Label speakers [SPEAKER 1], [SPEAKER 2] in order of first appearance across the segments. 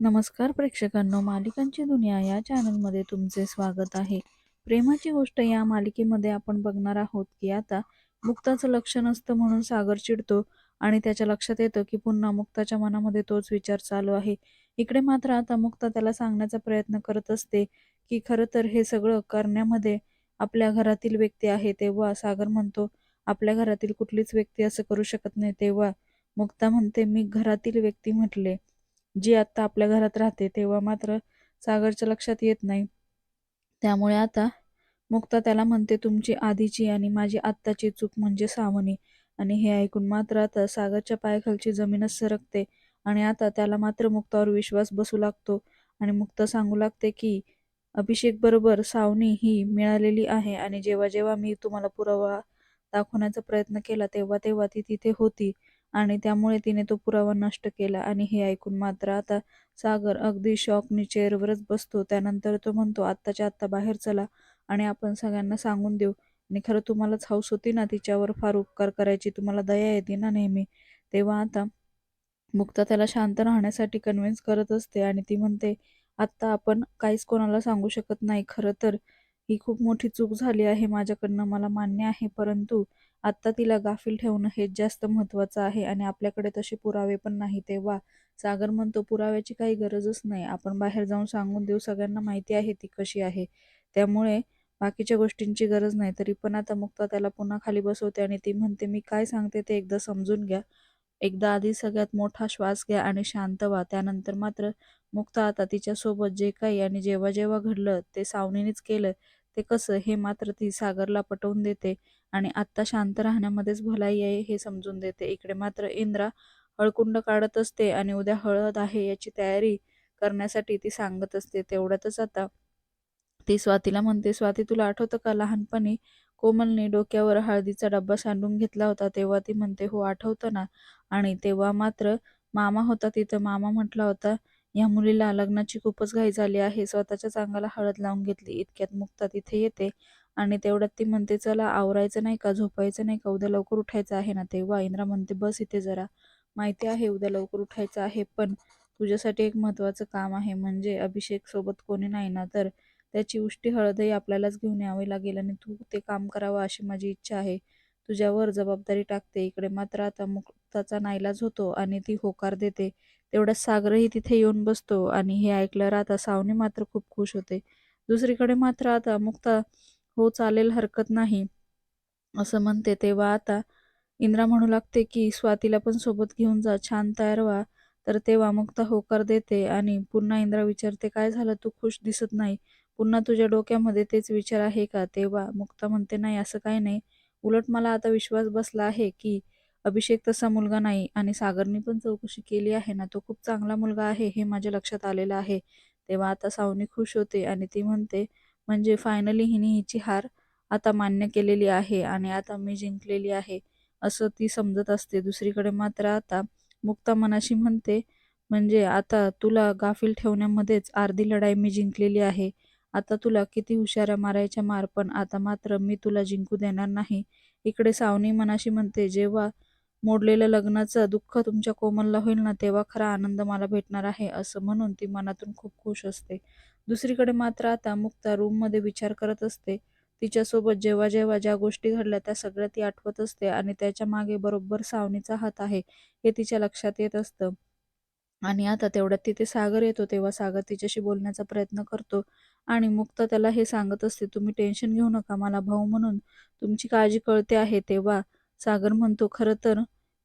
[SPEAKER 1] नमस्कार प्रेक्षकांनो मालिकांची दुनिया या चॅनलमध्ये तुमचे स्वागत आहे. प्रेमाची गोष्ट या मालिकेमध्ये आपण बघणार आहोत की आता मुक्ताचं लक्ष नसतं म्हणून सागर चिडतो आणि त्याच्या लक्षात येतं की पुन्हा मुक्ताच्या मनामध्ये तोच विचार चालू आहे. इकडे मात्र आता मुक्ता त्याला सांगण्याचा प्रयत्न करत असते की खरं तर हे सगळं करण्यामध्ये आपल्या घरातील व्यक्ती आहे तेव्हा सागर म्हणतो आपल्या घरातील कुठलीच व्यक्ती असं करू शकत नाही. तेव्हा मुक्ता म्हणते मी घरातील व्यक्ती म्हटले. जी आत्ता आपल्या घरात राहते तेव्हा मात्र सागरच्या लक्षात येत नाही. त्यामुळे आता मुक्ता त्याला म्हणते तुमची आधीची आणि माझी आत्ताची चूक म्हणजे सावनी. आणि हे ऐकून मात्र आता सागरच्या पायाखालची जमीनच सरकते आणि आता त्याला मात्र मुक्तावर विश्वास बसू लागतो. आणि मुक्ता सांगू लागते की अभिषेक बरोबर सावनी ही मिळालेली आहे आणि जेव्हा जेव्हा मी तुम्हाला पुरावा दाखवण्याचा प्रयत्न केला तेव्हा तेव्हा ती तिथे होती. आणि त्यामुळे तिने तो पुरावा नष्ट केला आणि हे ऐकून मात्र आता सागर अगदी शॉकनी चेअरवरच बसतो. त्यानंतर तो म्हणतो आत्ताच्या आत्ता बाहेर चला आणि आपण सगळ्यांना सांगून देऊ. आणि खरं तुम्हालाच हौस होती ना तिच्यावर फार उपकार करायची तुम्हाला दया येते ना नेहमी. तेव्हा आता मुक्ता त्याला शांत राहण्यासाठी कन्व्हिन्स करत असते आणि ती म्हणते आत्ता आपण काहीच कोणाला सांगू शकत नाही. खरं तर ही खूप मोठी चूक झाली आहे. माझ्याकडनं मला मान्य आहे. परंतु आत्ता तिला गाफील ठेवणं हेच जास्त महत्त्वाचं आहे आणि आपल्याकडे तसे पुरावे पण नाही तेव्हा. सागर म्हणतो पुराव्याची काही गरजच नाही. आपण बाहेर जाऊन सांगून देऊ. सगळ्यांना माहिती आहे ती कशी आहे. त्यामुळे बाकीच्या गोष्टींची गरज नाही. तरी पण आता मुक्ता त्याला पुन्हा खाली बसवते आणि ती म्हणते मी काय सांगते ते एकदा समजून घ्या. एकदा आधी सगळ्यात मोठा श्वास घ्या आणि शांत व्हा. त्यानंतर मात्र मुक्ता आता तिच्यासोबत जे काही आणि जेव्हा जेव्हा घडलं ते सावनीनेच केलं. ते कसं हे मात्र ती सागरला पटवून देते आणि आत्ता शांत राहण्यामध्येच भलाई आहे हे समजून देते. इकडे मात्र इंद्रा हळकुंड काढत असते आणि उद्या हळद आहे याची तयारी करण्यासाठी ती सांगत असते. तेवढ्यातच आता ती स्वातीला म्हणते स्वाती तुला आठवतं का लहानपणी कोमलने डोक्यावर हळदीचा डब्बा सांडून घेतला होता? तेव्हा ती म्हणते हो आठवतं ना. आणि तेव्हा मात्र मामा होता तिथं. मामा म्हटला होता या मुलीला लग्नाची खूपच घाई झाली आहे. स्वतःच्याच अंगाला हळद लावून घेतली. इतक्यात मुक्ता तिथे येते आणि तेवढ्यात ती म्हणते चला आवरायचं नाही का? झोपायचं नाही का? उद्या लवकर उठायचं आहे ना तेव्हा? इंद्रा म्हणते बस इथे जरा. माहिती आहे उद्या लवकर उठायचं आहे पण तुझ्यासाठी एक महत्त्वाचं काम आहे. म्हणजे अभिषेक सोबत कोणी नाही ना? तर त्याची उष्टी हळदही आपल्यालाच घेऊन यावी लागेल आणि तू ते काम करावं अशी माझी इच्छा आहे. तुझ्यावर जबाबदारी टाकते. इकडे मात्र आता मुक्ताचा नाईलाज होतो आणि ती होकार देते. तेवढ्यात सागरही तिथे येऊन बसतो आणि हे ऐकल्यावर आता सावनी मात्र खूप खुश होते. दुसरीकडे मात्र आता मुक्ता हो चालेल हरकत नाही असं म्हणते. तेव्हा आता इंद्रा म्हणू लागते की स्वातीला पण सोबत घेऊन जा छान तयार व्हा. तर तेव्हा मुक्ता होकार देते आणि पुन्हा इंद्रा विचारते काय झालं? तू खुश दिसत नाही. पुन्हा तुझ्या डोक्यामध्ये तेच विचार आहे का? तेव्हा मुक्ता म्हणते नाही असं काही नाही. उलट मला आता विश्वास बसला आहे की अभिषेक तसा मुलगा नाही आणि सागरनी पण चौकशी केली आहे ना तो खूप चांगला मुलगा आहे हे माझ्या लक्षात आलेलं आहे. तेव्हा आता सावनी खुश होते आणि ती म्हणते म्हणजे फायनली हिने हिची हार आता मान्य केलेली आहे आणि आता मी जिंकलेली आहे असं ती समजत असते. दुसरीकडे मात्र आता मुक्ता मनाशी म्हणते म्हणजे आता तुला गाफील ठेवण्यामध्येच अर्धी लढाई मी जिंकलेली आहे. आता तुला किती हुशाऱ्या मारायच्या मार पण आता मात्र मी तुला जिंकू देणार नाही. इकडे सावनी मनाशी म्हणते जेव्हा मोडलेलं लग्नाचं दुःख तुमच्या कोमलला होईल ना तेव्हा खरा आनंद मला भेटणार आहे असं म्हणून ती मनातून खूप खुश असते. दुसरीकडे मात्र आता मुक्ता रूममध्ये विचार करत असते. तिच्यासोबत जेव्हा जेव्हा ज्या गोष्टी घडल्या त्या सगळ्या ती आठवत असते आणि त्याच्यामागे बरोबर सावनीचा हात आहे हे तिच्या लक्षात येत असतं. आणि आता तेवढ्यात तिथे सागर येतो तेव्हा सागर तिच्याशी बोलण्याचा प्रयत्न करतो आणि मुक्ता त्याला हे सांगत असते तुम्ही टेन्शन घेऊ नका मला भाऊ म्हणून तुमची काळजी कळते आहे तेव्हा सागर म्हणतो खरं तर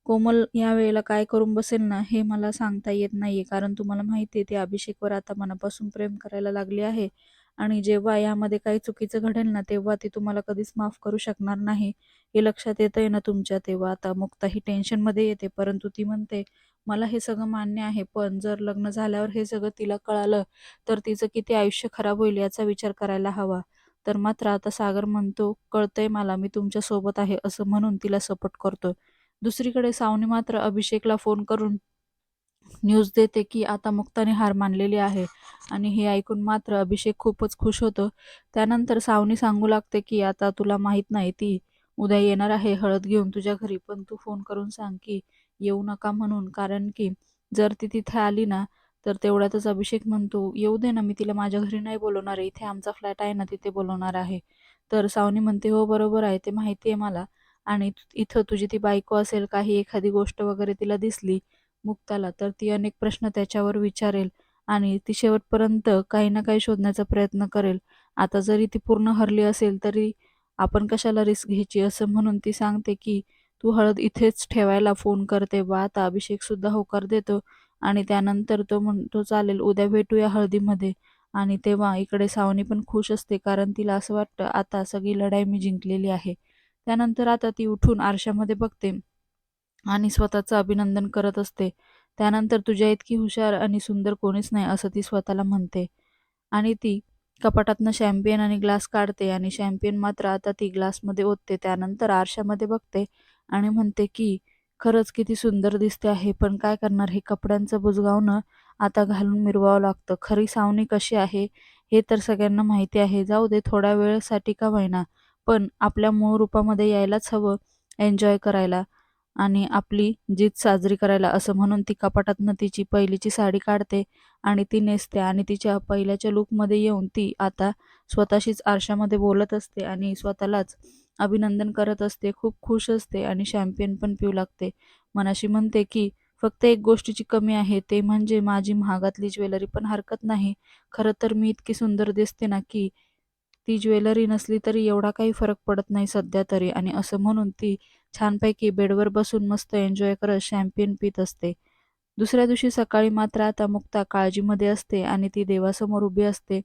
[SPEAKER 1] कोमल या वेळेला काय करून बसेल ना हे मला सांगता येत नाहीये. कारण तुम्हाला माहिती आहे ते अभिषेकवर आता मनापासून प्रेम करायला लागली आहे. आणि जेव्हा यामध्ये काही चुकीचं घडेल ना तेव्हा ती तुम्हाला कधीच माफ करू शकणार नाही. हे लक्षात येतंय ना तुमच्या तेव्हा आता मुक्ता ही टेन्शनमध्ये येते. परंतु ती म्हणते मला हे सगळं मान्य आहे पण जर लग्न झाल्यावर हे सगळं तिला कळालं तर तिचं किती आयुष्य खराब होईल याचा विचार करायला हवा. तर मात्र आता सागर म्हणतो कळतंय मला मी तुमच्यासोबत आहे असं म्हणून तिला सपोर्ट करतो दुसरीकडे सावनी मात्र अभिषेकला फोन करून न्यूज देते की आता मुक्ताने हार मानलेली आहे. आणि हे ऐकून मात्र अभिषेक खूपच खुश होतो. त्यानंतर सावनी सांगू लागते की आता तुला माहीत नाही ती उद्या येणार आहे हळद घेऊन तुझ्या घरी पण तू फोन करून सांग की येऊ नका म्हणून. कारण की जर ती तिथे आली ना तर तेवढ्यातच अभिषेक म्हणतो येऊ दे ना मी तिला माझ्या घरी नाही बोलवणार आहे. इथे आमचा फ्लॅट आहे ना तिथे बोलवणार आहे. तर सावनी म्हणते हो बरोबर आहे ते माहिती आहे मला. आणि तु- इथं तुझी ती बायको असेल काही एखादी गोष्ट वगैरे तिला दिसली मुक्ताला तर ती अनेक प्रश्न त्याच्यावर विचारेल आणि ती शेवटपर्यंत काही ना काही शोधण्याचा प्रयत्न करेल. आता जरी ती पूर्ण हरली असेल तरी आपण कशाला रिस्क घ्यायची? असं म्हणून ती सांगते की तू हळद इथेच ठेवायला फोन करते बा. आता अभिषेक सुद्धा होकार देतो. आणि त्यानंतर तो म्हणतो चालेल उद्या भेटूया हळदीमध्ये. आणि तेव्हा इकडे सावनी पण खुश असते कारण तिला असं वाटतं आता सगळी लढाई मी जिंकलेली आहे. त्यानंतर आता ती उठून आरशामध्ये बघते आणि स्वतःचं अभिनंदन करत असते. त्यानंतर तुझ्या इतकी हुशार आणि सुंदर कोणीच नाही असं ती स्वतःला म्हणते. आणि ती कपाटातनं शॅम्पियन आणि ग्लास काढते आणि शॅम्पियन मात्र आता ती ग्लासमध्ये ओतते. त्यानंतर आरशामध्ये बघते आणि म्हणते की खरंच किती सुंदर दिसते आहे पण काय करणार? हे कपड्यांचं बुजगावणं आता घालून मिरवावं लागतं. खरी सावनी कशी आहे हे तर सगळ्यांना माहिती आहे. जाऊ दे थोड्या वेळेसाठी का होईना पण आपल्या मूळ रूपामध्ये यायलाच हवं एन्जॉय करायला आणि आपली जीत साजरी करायला. असं म्हणून ती कपाटातनं तिची पहिलीची साडी काढते आणि ती नेसते आणि तिच्या पहिल्याच्या लुकमध्ये येऊन ती आता स्वतःशीच आरशामध्ये बोलत असते आणि स्वतःलाच अभिनंदन करत असते खूप खुश असते आणि शॅम्पियन पण पिऊ लागते. मनाशी म्हणते की फक्त एक गोष्टीची कमी आहे ते म्हणजे माझी महागातली ज्वेलरी पण हरकत नाही. खरं तर मी इतकी सुंदर दिसते ना की ती ज्वेलरी नसली तरी एवढा काही फरक पडत नाही सध्या तरी. आणि असं म्हणून ती छानपैकी बेडवर बसून मस्त एन्जॉय करत शॅम्पियन पित असते. दुसऱ्या दिवशी सकाळी मात्र आता मुक्ता काळजीमध्ये असते आणि ती देवासमोर उभी असते.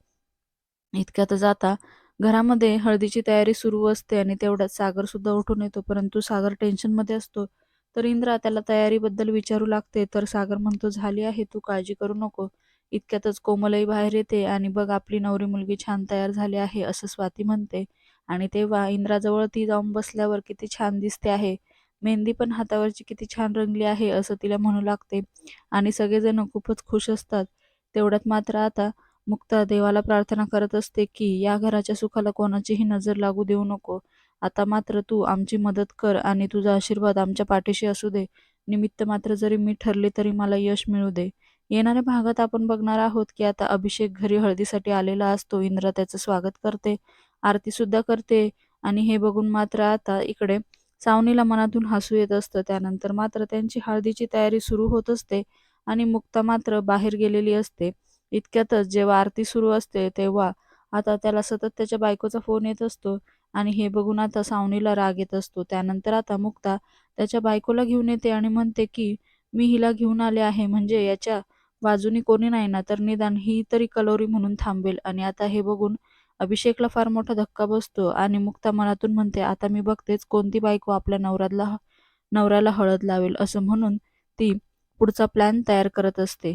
[SPEAKER 1] इतक्यातच आता घरामध्ये हळदीची तयारी सुरू असते आणि तेवढ्यात सागर सुद्धा उठून येतो परंतु सागर टेन्शनमध्ये असतो. तर इंद्रा त्याला तयारीबद्दल विचारू लागते तर सागर म्हणतो झाली आहे तू काळजी करू नको. इतक्यातच कोमलही बाहेर येते आणि बघ आपली नवरी मुलगी छान तयार झाली आहे असं स्वाती म्हणते. आणि तेव्हा इंद्राजवळ ती जाऊन बसल्यावर किती छान दिसते आहे. मेहंदी पण हातावरची किती छान रंगली आहे असं तिला म्हणू लागते. आणि सगळेजण खूपच खुश असतात. तेवढ्यात मात्र आता मुक्ता देवाला प्रार्थना करत असते की या घराच्या सुखाला कोणाचीही नजर लागू देऊ नको. आता मात्र तू आमची मदत कर आणि तुझा आशीर्वाद आमच्या पाठीशी असू दे. निमित्त मात्र जरी मी ठरले तरी मला यश मिळू दे. येणाऱ्या भागात आपण बघणार आहोत की आता अभिषेक घरी हळदीसाठी आलेला असतो. इंद्रा त्याचं स्वागत करते आरती सुद्धा करते आणि हे बघून मात्र आता इकडे सावनीला मनातून हसू येत असतं. त्यानंतर मात्र त्यांची हळदीची तयारी सुरू होत असते आणि मुक्ता मात्र बाहेर गेलेली असते. इतक्यातच जेव्हा आरती सुरू असते तेव्हा आता त्याला सतत त्याच्या बायकोचा फोन येत असतो. आणि हे बघून आता सावनीला राग येत असतो. त्यानंतर आता मुक्ता त्याच्या बायकोला घेऊन येते आणि म्हणते की मी हिला घेऊन आले आहे. म्हणजे याच्या बाजूनी कोणी नाही ना तर निदान ही तरी कलोरी म्हणून थांबेल. आणि आता हे बघून अभिषेकला फार मोठा धक्का बसतो आणि मुक्ता मनातून म्हणते आता मी बघतेच कोणती बायको आपल्या नवऱ्याला नवऱ्याला हळद लावेल. असं म्हणून ती पुढचा प्लॅन तयार करत असते.